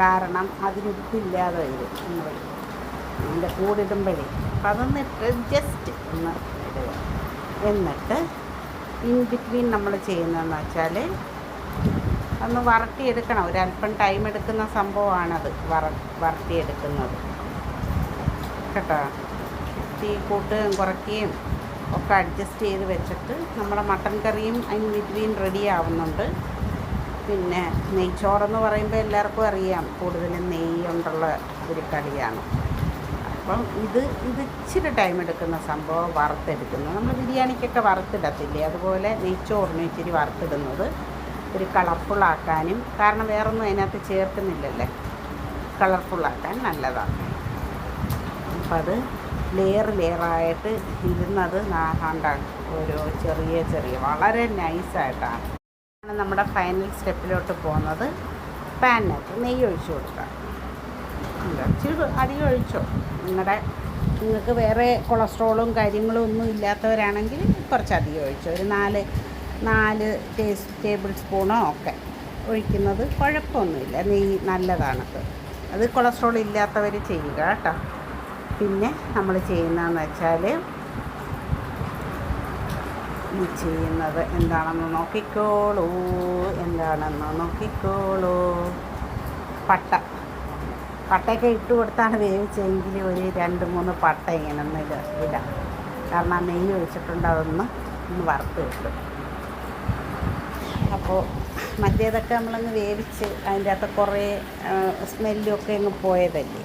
കാരണം അതിന് ഉപ്പില്ലാതെ വരും. വരും അതിന്റെ കൂടിടുമ്പോഴേ അപ്പം അതൊന്നിട്ട് ജസ്റ്റ് ഒന്ന് ഇടുക. എന്നിട്ട് ഇൻ ബിറ്റ്വീൻ നമ്മൾ ചെയ്യുന്നതെന്ന് വെച്ചാൽ ഒന്ന് വരട്ടിയെടുക്കണം. ഒരല്പം ടൈം എടുക്കുന്ന സംഭവമാണത് വറ വരട്ടിയെടുക്കുന്നത്. കേട്ടോ? തീ കൂട്ടുകയും കുറയ്ക്കുകയും ഒക്കെ അഡ്ജസ്റ്റ് ചെയ്ത് വെച്ചിട്ട് നമ്മുടെ മട്ടൻ കറിയും അതിന് ബിറ്റ്വീൻ റെഡി ആവുന്നുണ്ട്. പിന്നെ നെയ്ച്ചോറെന്ന് പറയുമ്പോൾ എല്ലാവർക്കും അറിയാം കൂടുതലും നെയ്യ് കൊണ്ടുള്ള ഒരു കറിയാണ്. അപ്പം ഇത് ഇത് ഇച്ചിരി ടൈം എടുക്കുന്ന സംഭവം വറുത്തെടുക്കുന്നു. നമ്മൾ ബിരിയാണിക്കൊക്കെ വറുത്തിടത്തില്ലേ? അതുപോലെ നെയ്ച്ചോറിന് ഇച്ചിരി വറുത്തിടുന്നത്. ഒരു കളർഫുള്ളാക്കാനും കാരണം വേറൊന്നും അതിനകത്ത് ചേർക്കുന്നില്ലല്ലേ? കളർഫുള്ളാക്കാൻ നല്ലതാണ്. അപ്പം അത് ലെയർ ലെയറായിട്ട് ഇരുന്നത് നാഹാണ്ട ഒരു ചെറിയ ചെറിയ വളരെ നൈസായിട്ടാണ് നമ്മുടെ ഫൈനൽ സ്റ്റെപ്പിലോട്ട് പോകുന്നത്. പാനിനകത്ത് നെയ്യ് ഒഴിച്ചു കൊടുക്കാം. ഇച്ചിരി അധികം ഒഴിച്ചോ? നിങ്ങളുടെ നിങ്ങൾക്ക് വേറെ കൊളസ്ട്രോളും കാര്യങ്ങളും ഒന്നും ഇല്ലാത്തവരാണെങ്കിൽ കുറച്ചധികം ഒഴിച്ചോ? ഒരു നാല് നാല് ടേസ്റ്റ് ടേബിൾ സ്പൂണോ ഒക്കെ ഒഴിക്കുന്നത് കുഴപ്പമൊന്നുമില്ല. നെയ്യ് നല്ലതാണത്. അത് കൊളസ്ട്രോൾ ഇല്ലാത്തവർ ചെയ്യുക കേട്ടോ. പിന്നെ നമ്മൾ ചെയ്യുന്നതെന്ന് വെച്ചാൽ ചെയ്യുന്നത് എന്താണെന്ന് നോക്കിക്കോളൂ. എന്താണെന്ന് നോക്കിക്കോളൂ. പട്ട. പട്ടയൊക്കെ ഇട്ട് കൊടുത്താണ് വേവിച്ചെങ്കിൽ ഒരു രണ്ട് മൂന്ന് പട്ട ഇങ്ങനെ ഒന്ന് ഇട- കാരണം ആ നെയ്യ് ഒഴിച്ചിട്ടുണ്ട് അതൊന്ന് ഒന്ന് വറുത്ത് കിട്ടും അപ്പോൾ മറ്റേതൊക്കെ നമ്മളങ്ങ് വേവിച്ച് അതിന്റെ അകത്ത് കുറേ സ്മെല്ലൊക്കെ അങ്ങ് പോയതല്ലേ?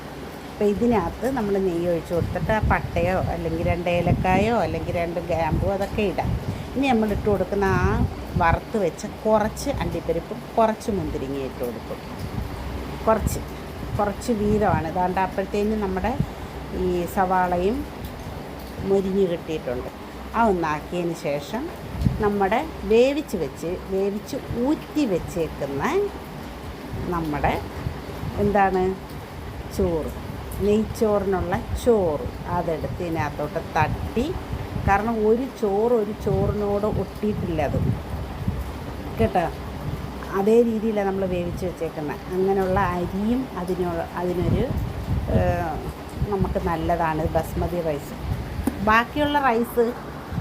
അപ്പോൾ ഇതിനകത്ത് നമ്മൾ നെയ്യ് ഒഴിച്ച് കൊടുത്തിട്ട് ആ പട്ടയോ അല്ലെങ്കിൽ രണ്ട് ഏലക്കായോ അല്ലെങ്കിൽ രണ്ട് ഗ്രാമ്പോ അതൊക്കെ ഇടാം. ഇനി നമ്മൾ ഇട്ട് കൊടുക്കുന്ന ആ വറുത്ത് വെച്ച കുറച്ച് അണ്ടിപ്പരിപ്പും കുറച്ച് മുന്തിരിങ്ങ ഇട്ട് കൊടുക്കും. കുറച്ച് കുറച്ച് വീതമാണ്. ഇതാണ്ട് അപ്പോഴത്തേന് നമ്മുടെ ഈ സവാളയും മുരിഞ്ഞ് കിട്ടിയിട്ടുണ്ട്. ആ ഒന്നാക്കിയതിന് ശേഷം നമ്മുടെ വേവിച്ച് വെച്ച് വേവിച്ച് ഊറ്റി വെച്ചേക്കുന്ന നമ്മുടെ എന്താണ്? ചോറ്. നെയ്ച്ചോറിനുള്ള ചോറ് അതെടുത്ത് ഇതിനകത്തോട്ട് തട്ടി. കാരണം ഒരു ചോറ് ഒരു ചോറിനോട് ഒട്ടിയിട്ടില്ല അത്. കേട്ടോ? അതേ രീതിയിലാണ് നമ്മൾ വേവിച്ച് വെച്ചേക്കുന്നത് അങ്ങനെയുള്ള അരിയും അതിനോ അതിനൊരു നമുക്ക് നല്ലതാണ് ബസ്മതി റൈസ്. ബാക്കിയുള്ള റൈസ്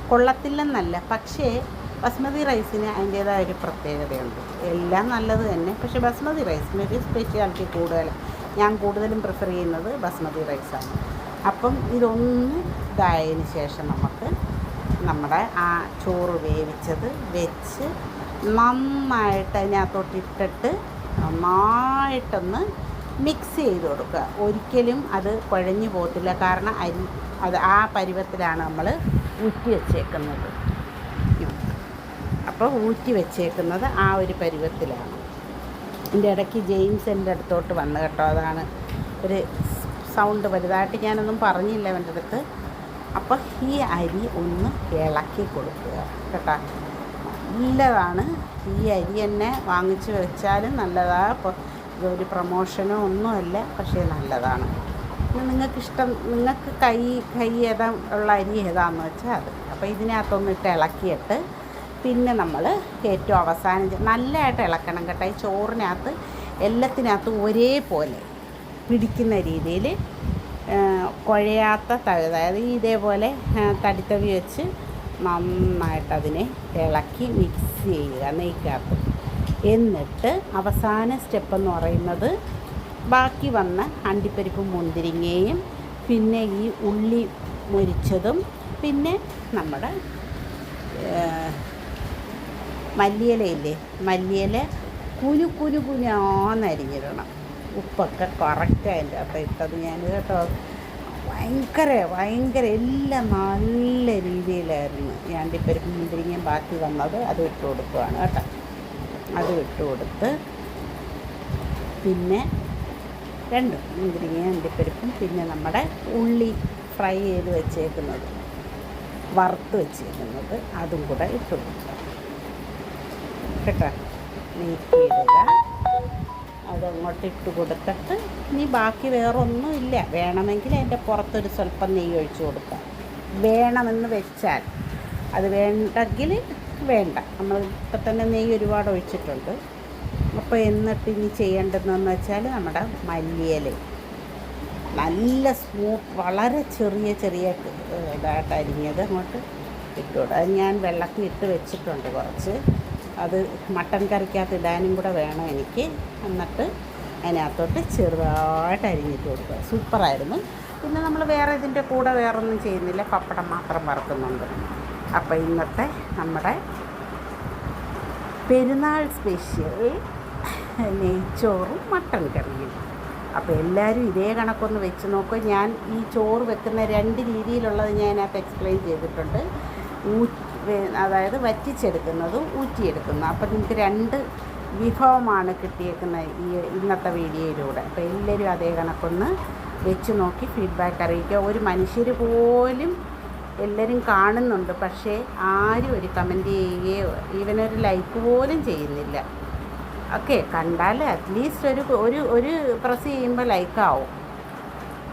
കൊള്ളത്തില്ലെന്നല്ല പക്ഷേ ബസ്മതി റൈസിന് അതിന്റേതായ ഒരു പ്രത്യേകതയുണ്ട്. എല്ലാം നല്ലത് തന്നെ പക്ഷേ ബസ്മതി റൈസിന് ഒരു സ്പെഷ്യാലിറ്റി കൂടുതൽ ഞാൻ കൂടുതലും പ്രിഫർ ചെയ്യുന്നത് ബസ്മതി റൈസാണ് അപ്പം ഇതൊന്ന് ഇതായതിന് ശേഷം നമുക്ക് നമ്മുടെ ആ ചോറ് വേവിച്ചത് വെച്ച് നന്നായിട്ട് അതിനകത്തോട്ടിട്ടിട്ട് നന്നായിട്ടൊന്ന് മിക്സ് ചെയ്ത് കൊടുക്കുക. ഒരിക്കലും അത് കുഴഞ്ഞു പോകത്തില്ല. കാരണം അരി അത് ആ പരുവത്തിലാണ് നമ്മൾ ഊറ്റി വെച്ചേക്കുന്നത്. അപ്പോൾ ഊറ്റി വെച്ചേക്കുന്നത് ആ ഒരു പരുവത്തിലാണ്. എന്റെ ഇടയ്ക്ക് ജെയിംസ് എന്റെ അടുത്തോട്ട് വന്നു കേട്ടോ. അതാണ് ഒരു സൗണ്ട് വലുതായിട്ട് ഞാനൊന്നും പറഞ്ഞില്ല എന്റെ അടുത്ത്. അപ്പം ഈ അരി ഒന്ന് ഇളക്കി കൊടുക്കുക കേട്ടോ. നല്ലതാണ്. ഈ അരി തന്നെ വാങ്ങിച്ച് വെച്ചാലും നല്ലതാണ് അപ്പോൾ ഇതൊരു പ്രൊമോഷനോ ഒന്നുമല്ല പക്ഷേ നല്ലതാണ്. നിങ്ങൾക്ക് ഇഷ്ടം നിങ്ങൾക്ക് കൈ കൈ ഏതാ ഉള്ള അരി ഏതാണെന്ന് വെച്ചാൽ അത്. അപ്പോൾ ഇതിനകത്തൊന്നിട്ട് ഇളക്കിയിട്ട് പിന്നെ നമ്മൾ ഏറ്റവും അവസാനം നല്ലതായിട്ട് ഇളക്കണം കേട്ടോ. ഈ ചോറിനകത്ത് എല്ലാത്തിനകത്തും ഒരേപോലെ പിടിക്കുന്ന രീതിയിൽ കുഴയാത്ത തവി അതായത് ഇതേപോലെ തടിത്തവി വെച്ച് നന്നായിട്ട് അതിനെ ഇളക്കി മിക്സ് ചെയ്യുക നെയ്ക്കകത്ത്. എന്നിട്ട് അവസാന സ്റ്റെപ്പ് എന്ന് പറയുന്നത് ബാക്കി വന്ന അണ്ടിപ്പരിപ്പും മുന്തിരിങ്ങയും പിന്നെ ഈ ഉള്ളി മുരിച്ചതും പിന്നെ നമ്മുടെ മല്ലിയിലയില്ലേ? മല്ലിയില കുനു കുനു കുനാന്നരിഞ്ഞിടണം ഉപ്പൊക്കെ കറക്റ്റ് അതിന്റെ അകത്ത് ഇട്ടത് ഞാൻ കേട്ടോ. ഭയങ്കര ഭയങ്കര എല്ലാം നല്ല രീതിയിലായിരുന്നു. ഒരു മുന്തിരിങ്ങയും ബാക്കി വന്നത് അത് ഇട്ട് കൊടുക്കുകയാണ് കേട്ടോ. അത് ഇട്ട് കൊടുത്ത് പിന്നെ രണ്ട് മുന്തിരിങ്ങയും അണ്ടിപ്പരിപ്പും പിന്നെ നമ്മുടെ ഉള്ളി ഫ്രൈ ചെയ്ത് വെച്ചേക്കുന്നത് വറുത്ത് വെച്ചേക്കുന്നത് അതും കൂടെ ഇട്ട് കൊടുക്കുക കേട്ടോ നീക്കിയിടുക അതങ്ങോട്ട് ഇട്ട് കൊടുത്തിട്ട് ഇനി ബാക്കി വേറെ ഒന്നും ഇല്ല. വേണമെങ്കിൽ അതിന്റെ പുറത്തൊരു സ്വല്പം നെയ്യ് ഒഴിച്ചു കൊടുക്കാം. വേണമെന്ന് വെച്ചാൽ അത് വേണ്ടെങ്കിൽ വേണ്ട. നമ്മൾ ഇപ്പം തന്നെ നെയ്യ് ഒരുപാട് ഒഴിച്ചിട്ടുണ്ട്. അപ്പോൾ എന്നിട്ട് ഇനി ചെയ്യേണ്ടതെന്ന് വെച്ചാൽ നമ്മുടെ മല്ലിയില. നല്ല സ്മൂത്ത് വളരെ ചെറിയ ചെറിയ ഇതായിട്ട് അരിഞ്ഞത് അങ്ങോട്ട് ഇട്ടുകൊടുക്കും അത് ഞാൻ വെള്ളത്തിൽ ഇട്ട് വെച്ചിട്ടുണ്ട് കുറച്ച്. അത് മട്ടൻ കറിക്കകത്ത് ഇടാനും കൂടെ വേണം എനിക്ക്. എന്നിട്ട് അതിനകത്തോട്ട് ചെറുതായിട്ട് അരിഞ്ഞിട്ട് കൊടുക്കുക. സൂപ്പറായിരുന്നു. പിന്നെ നമ്മൾ വേറെ ഇതിന്റെ കൂടെ വേറെ ഒന്നും ചെയ്യുന്നില്ല. പപ്പടം മാത്രം വറുക്കുന്നുണ്ട്. അപ്പോൾ ഇന്നത്തെ നമ്മുടെ പെരുന്നാൾ സ്പെഷ്യൽ നെയ്ച്ചോറും മട്ടൺ കറിയും. അപ്പോൾ എല്ലാവരും ഇതേ കണക്കൊന്ന് വെച്ച് നോക്കുക ഞാൻ ഈ ചോറ് വെക്കുന്ന രണ്ട് രീതിയിലുള്ളത് ഞാൻ അതിനകത്ത് എക്സ്പ്ലെയിൻ ചെയ്തിട്ടുണ്ട്. അതായത് വറ്റിച്ചെടുക്കുന്നതും ഊറ്റിയെടുക്കുന്നതും. അപ്പം നിങ്ങൾക്ക് രണ്ട് വിഭവമാണ് കിട്ടിയേക്കുന്നത് ഈ ഇന്നത്തെ വീഡിയോയിലൂടെ. അപ്പോൾ എല്ലാവരും അതേ കണക്കൊന്ന് വെച്ച് നോക്കി ഫീഡ്ബാക്ക് അറിയിക്കുക. ഒരു മനുഷ്യർ പോലും എല്ലാവരും കാണുന്നുണ്ട്. പക്ഷേ ആരും ഒരു കമന്റ് ചെയ്യുകയോ ഈവൻ ഒരു ലൈക്ക് പോലും ചെയ്യുന്നില്ല. ഓക്കെ കണ്ടാൽ അറ്റ്ലീസ്റ്റ് ഒരു ഒരു ഒരു പ്രസ് ചെയ്യുമ്പോൾ ലൈക്കാവും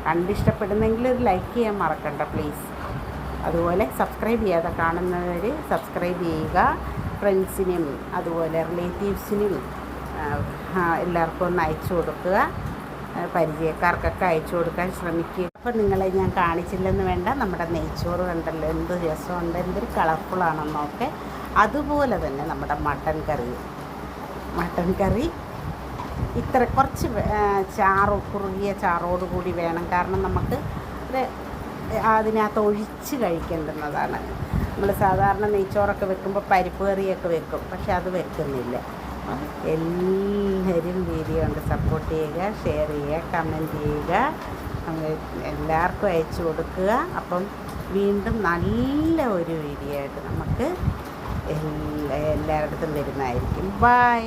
കണ്ടിഷ്ടപ്പെടുന്നെങ്കിൽ ഒരു ലൈക്ക് ചെയ്യാൻ മറക്കണ്ട പ്ലീസ് അതുപോലെ സബ്സ്ക്രൈബ് ചെയ്യാതെ കാണുന്നവർ സബ്സ്ക്രൈബ് ചെയ്യുക. ഫ്രണ്ട്സിനും അതുപോലെ റിലേറ്റീവ്സിനും എല്ലാവർക്കും ഒന്ന് അയച്ചു കൊടുക്കുക. പരിചയക്കാർക്കൊക്കെ അയച്ചു കൊടുക്കാൻ ശ്രമിക്കുക. അപ്പം നിങ്ങളെ ഞാൻ കാണിച്ചില്ലെന്ന് വേണ്ട. നമ്മുടെ നെയ്ച്ചോറ് കണ്ടല്ലോ എന്ത് രസമുണ്ട് എന്തൊരു കളർഫുള്ളാണെന്നൊക്കെ അതുപോലെ തന്നെ നമ്മുടെ മട്ടൻ കറി. മട്ടൻ കറി ഇത്ര കുറച്ച് ചാറ് കുറുകിയ ചാറോടുകൂടി വേണം. കാരണം നമുക്ക് അതിനകത്ത് ഒഴിച്ച് കഴിക്കേണ്ടുന്നതാണ്. നമ്മൾ സാധാരണ നെയ്ച്ചോറൊക്കെ വെക്കുമ്പോൾ പരിപ്പ് കറിയൊക്കെ വെക്കും പക്ഷെ അത് വെക്കുന്നില്ല. എല്ലാവരും വീഡിയോ ഉണ്ട് സപ്പോർട്ട് ചെയ്യുക ഷെയർ ചെയ്യുക കമന്റ് ചെയ്യുക. എല്ലാവർക്കും അയച്ചു കൊടുക്കുക. അപ്പം വീണ്ടും നല്ല ഒരു വീഡിയോ ആയിട്ട് നമുക്ക് എല്ലാ എല്ലായിടത്തും വരുന്നതായിരിക്കും. ബൈ